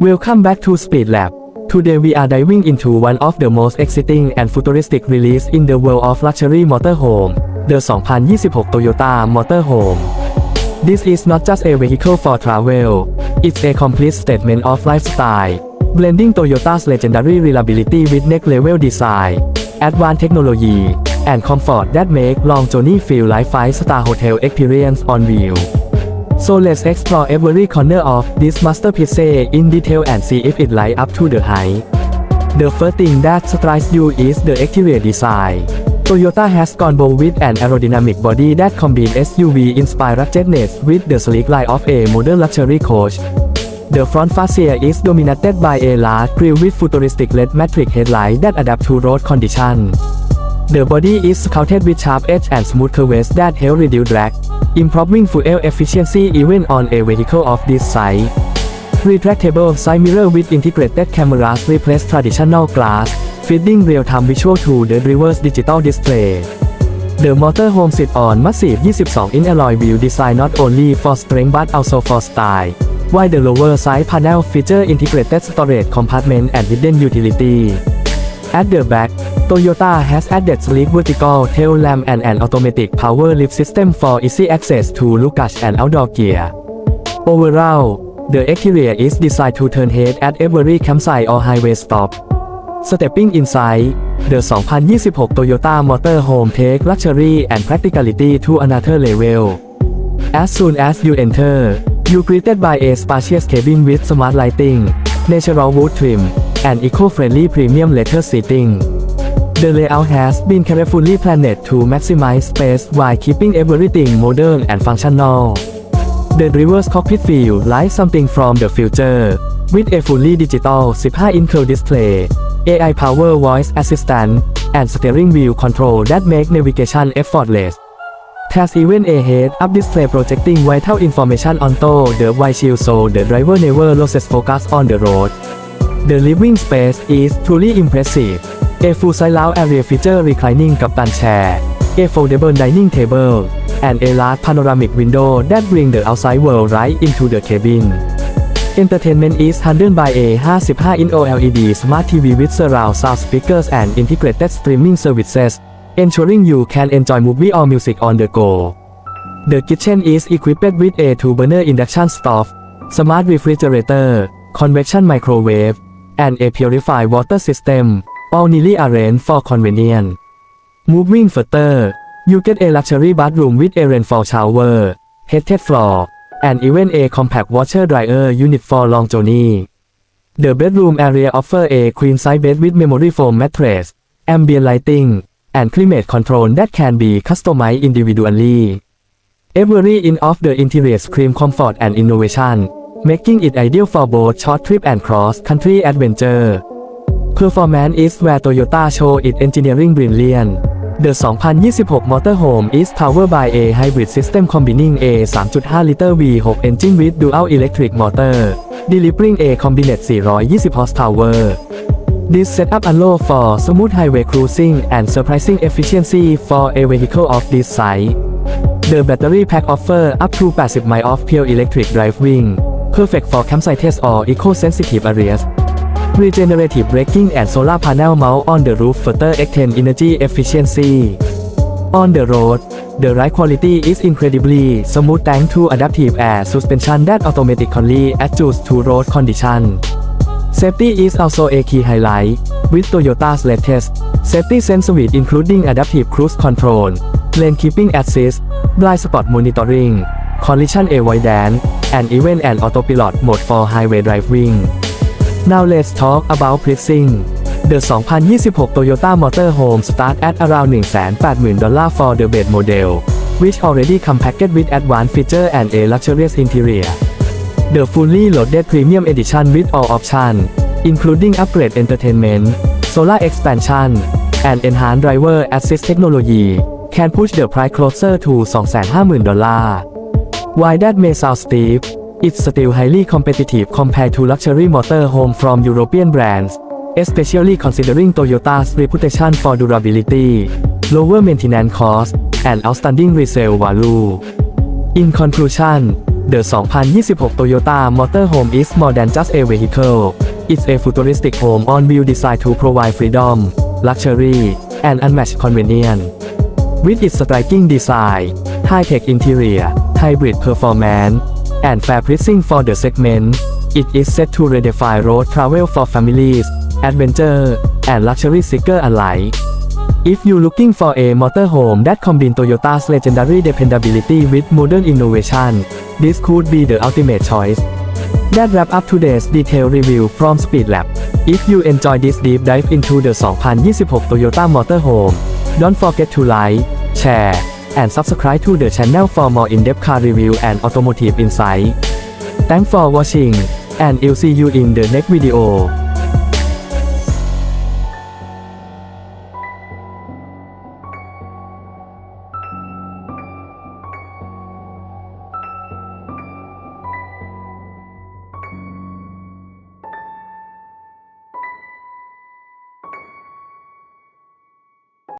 Welcome back to Speed Lab. Today we are diving into one of the most exciting and futuristic release in the world of luxury motorhome, the 2026 Toyota Motorhome. This is not just a vehicle for travel, it's a complete statement of lifestyle, blending Toyota's legendary reliability with next-level design, advanced technology, and comfort that make long journey feel like five-star hotel experience on wheel. So let's explore every corner of this masterpiece in detail and see if it light up to the hype. The first thing that strikes you is the exterior design. Toyota has gone bold with an aerodynamic body that combines SUV-inspired ruggedness with the sleek line of a modern luxury coach. The front fascia is dominated by a large grille with futuristic LED matrix headlight that adapt to road conditions. The body is coated with sharp edge and smooth curves that help reduce drag, improving fuel efficiency even on a vehicle of this size. Retractable side mirror with integrated cameras replace traditional glass, feeding real-time visual to the driver's digital display. The motor motorhome sits on massive 22-inch alloy wheel design not only for strength but also for style, while the lower side panel features integrated storage compartment and hidden utility. At the back, Toyota has added sleek vertical tail lamp and an automatic power lift system for easy access to luggage and outdoor gear. Overall, the exterior is designed to turn head at every campsite or highway stop. Stepping inside, the 2026 Toyota Motorhome take luxury and practicality to another level. As soon as you enter, you're greeted by a spacious cabin with smart lighting, natural wood trim, and eco-friendly premium leather seating. The layout has been carefully planned to maximize space while keeping everything modern and functional. The driver's cockpit feels like something from the future, with a fully digital 15-inch curved display, AI-powered voice assistant, and steering wheel control that make navigation effortless. There's even a head-up display projecting vital information onto the windshield so the driver never loses focus on the road. The living space is truly impressive. A full-size lounge area feature reclining captain chair, a foldable dining table, and a large panoramic window that bring the outside world right into the cabin. Entertainment is handled by a 55-inch OLED smart TV with surround sound speakers and integrated streaming services, ensuring you can enjoy movie or music on the go. The kitchen is equipped with a two-burner induction stove, smart refrigerator, convection microwave, and a purified water system, all neatly arranged for convenience. Moving further, you get a luxury bathroom with a rainfall shower, heated floor, and even a compact washer dryer unit for long journey. The bedroom area offer a queen-size bed with memory foam mattress, ambient lighting, and climate control that can be customized individually. Every inch of the interior screams comfort and innovation, making it ideal for both short trip and cross-country adventure. Performance is where Toyota show its engineering brilliance. The 2026 Motorhome is powered by a hybrid system combining a 3.5-liter V6 engine with dual electric motor, delivering a combined 420 horsepower. This setup allows for smooth highway cruising and surprising efficiency for a vehicle of this size. The battery pack offers up to 80 miles of pure electric driving, perfect for campsites or eco-sensitive areas. Regenerative braking and solar panel mount on the roof further extend energy efficiency. On the road, the ride quality is incredibly smooth thanks to adaptive air suspension that automatically adjusts to road condition. Safety is also a key highlight, with Toyota's latest safety sense suite including adaptive cruise control, lane keeping assist, blind spot monitoring, collision avoidance, and even an autopilot mode for highway driving. Now let's talk about pricing. The 2026 Toyota Motorhome start at around 180,000 dollar for the base model, which already come packaged with advanced feature and a luxurious interior. The fully loaded premium edition with all options, including upgrade entertainment, solar expansion, and enhanced driver assist technology, can push the price closer to 250,000 dollar. While that may sound steep, it's still highly competitive compared to luxury motorhome from European brands, especially considering Toyota's reputation for durability, lower maintenance costs, and outstanding resale value. In conclusion, The 2026 Toyota Motorhome is more than just a vehicle. It's a futuristic home on wheel designed to provide freedom, luxury, and unmatched convenience. With its striking design, high-tech interior, hybrid performance, and fair pricing for the segment, it is set to redefine road travel for families, adventure, and luxury seeker alike. If you're looking for a motorhome that combines Toyota's legendary dependability with modern innovation, this could be the ultimate choice. That wrap up today's detailed review from Speedlab. If you enjoy this deep dive into the 2026 Toyota Motorhome, don't forget to like, share, and subscribe to the channel for more in-depth car review and automotive insight. Thanks for watching, and I'll see you in the next video.